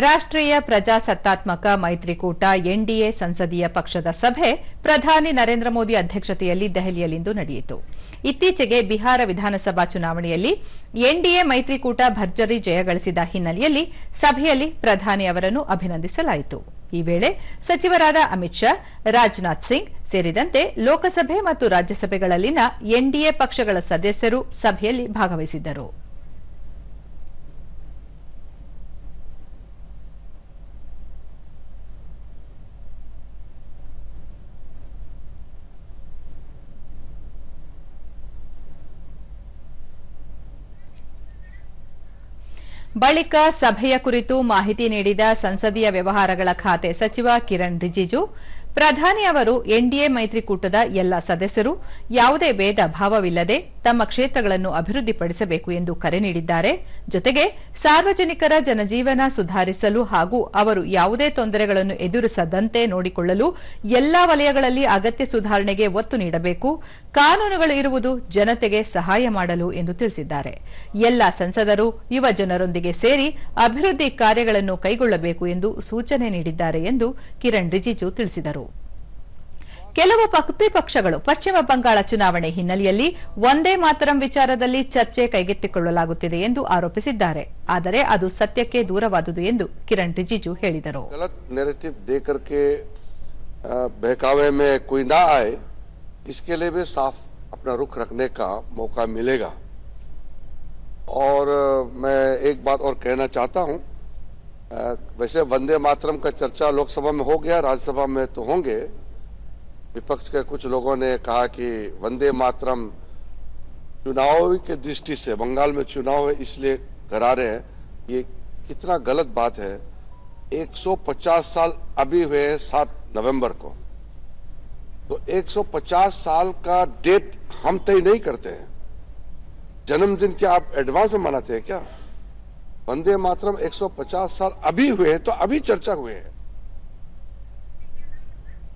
ರಾಷ್ಟ್ರೀಯ ಪ್ರಜಾಸತ್ತಾತ್ಮಕ ಮೈತ್ರಿಕೂಟ, ಎನ್ಡಿಎ ಸಂಸದೀಯ ಪಕ್ಷದ ಸಭೆ ಪ್ರಧಾನಿ ನರೇಂದ್ರ ಮೋದಿ ಅಧ್ಯಕ್ಷತೆಯಲ್ಲಿ ದೆಹಲಿಯಲ್ಲಿಂದು ನಡೆಯಿತು. ಇತ್ತೀಚೆಗೆ ಬಿಹಾರ ವಿಧಾನಸಭಾ ಚುನಾವಣೆಯಲ್ಲಿ ಎನ್ಡಿಎ ಮೈತ್ರಿಕೂಟ ಭರ್ಜರಿ ಜಯಗಳಿಸಿದ ಹಿನ್ನೆಲೆಯಲ್ಲಿ ಸಭೆಯಲ್ಲಿ ಪ್ರಧಾನಿ ಅವರನ್ನು ಅಭಿನಂದಿಸಲಾಯಿತು. ಈ ವೇಳೆ ಸಚಿವರಾದ ಅಮಿತ್ ಶಾ, ರಾಜನಾಥ್ ಸಿಂಗ್ ಸೇರಿದಂತೆ ಲೋಕಸಭೆ ಮತ್ತು ರಾಜ್ಯಸಭೆಗಳಲ್ಲಿನ ಎನ್ಡಿಎ ಪಕ್ಷಗಳ ಸದಸ್ಯರು ಸಭೆಯಲ್ಲಿ ಭಾಗವಹಿಸಿದ್ದರು. ಬಳಿಕ ಸಭೆಯ ಕುರಿತು ಮಾಹಿತಿ ನೀಡಿದ ಸಂಸದೀಯ ವ್ಯವಹಾರಗಳ ಖಾತೆ ಸಚಿವ ಕಿರಣ್ ರಿಜಿಜು, ಪ್ರಧಾನಿ ಅವರು ಎನ್ಡಿಎ ಮೈತ್ರಿಕೂಟದ ಎಲ್ಲ ಸದಸ್ಯರು ಯಾವುದೇ ಭೇದ ಭಾವವಿಲ್ಲದೆ ತಮ್ಮ ಕ್ಷೇತ್ರಗಳನ್ನು ಅಭಿವೃದ್ಧಿಪಡಿಸಬೇಕು ಎಂದು ಕರೆ ನೀಡಿದ್ದಾರೆ. ಜೊತೆಗೆ ಸಾರ್ವಜನಿಕರ ಜನಜೀವನ ಸುಧಾರಿಸಲು ಹಾಗೂ ಅವರು ಯಾವುದೇ ತೊಂದರೆಗಳನ್ನು ಎದುರಿಸದಂತೆ ನೋಡಿಕೊಳ್ಳಲು ಎಲ್ಲಾ ವಲಯಗಳಲ್ಲಿ ಅಗತ್ಯ ಸುಧಾರಣೆಗೆ ಒತ್ತು ನೀಡಬೇಕು. ಕಾನೂನುಗಳು ಇರುವುದು ಜನತೆಗೆ ಸಹಾಯ ಮಾಡಲು ಎಂದು ತಿಳಿಸಿದ್ದಾರೆ. ಎಲ್ಲ ಸಂಸದರು, ಯುವ ಜನರೊಂದಿಗೆ ಸೇರಿ ಅಭಿವೃದ್ಧಿ ಕಾರ್ಯಗಳನ್ನು ಕೈಗೊಳ್ಳಬೇಕು ಎಂದು ಸೂಚನೆ ನೀಡಿದ್ದಾರೆ ಎಂದು ಕಿರಣ್ ರಿಜಿಜು ತಿಳಿಸಿದರು. ಕೆಲವು ಪ್ರತಿಪಕ್ಷಗಳು ಪಶ್ಚಿಮ ಬಂಗಾಳ ಚುನಾವಣೆ ಹಿನ್ನೆಲೆಯಲ್ಲಿ ಒಂದೇ ಮಾತರಂ ವಿಚಾರದಲ್ಲಿ ಚರ್ಚೆ ಕೈಗೆತ್ತಿಕೊಳ್ಳಲಾಗುತ್ತಿದೆ ಎಂದು ಆರೋಪಿಸಿದ್ದಾರೆ ಆದರೆ ಅದು ಸತ್ಯಕ್ಕೆ ದೂರವಾದುದು ಎಂದು ಕಿರಣ್ ರಿಜಿಜು ಹೇಳಿದರು गलत नैरेटिव दे करके अ, बहकावे में कोई ना आए इसके लिए भी साफ अपना रुख रखने का मौका मिलेगा और अ, मैं एक बात और कहना चाहता हूं अ, वैसे वंदे मातरम का चर्चा लोकसभा में हो गया राज्यसभा में तो होंगे विपक्ष के कुछ लोगों ने कहा कि वंदे मातरम चुनाव के दृष्टि से, बंगाल में चुनाव है इसलिए करा रहे हैं, ये कितना गलत बात है। 150 साल अभी हुए सात नवंबर को। तो 150 साल का डेट हम तय नहीं करते हैं। जन्मदिन क्या आप एडवांस में मनाते हैं क्या? वंदे मातरम 150 साल अभी हुए हैं तो अभी चर्चा हुए हैं।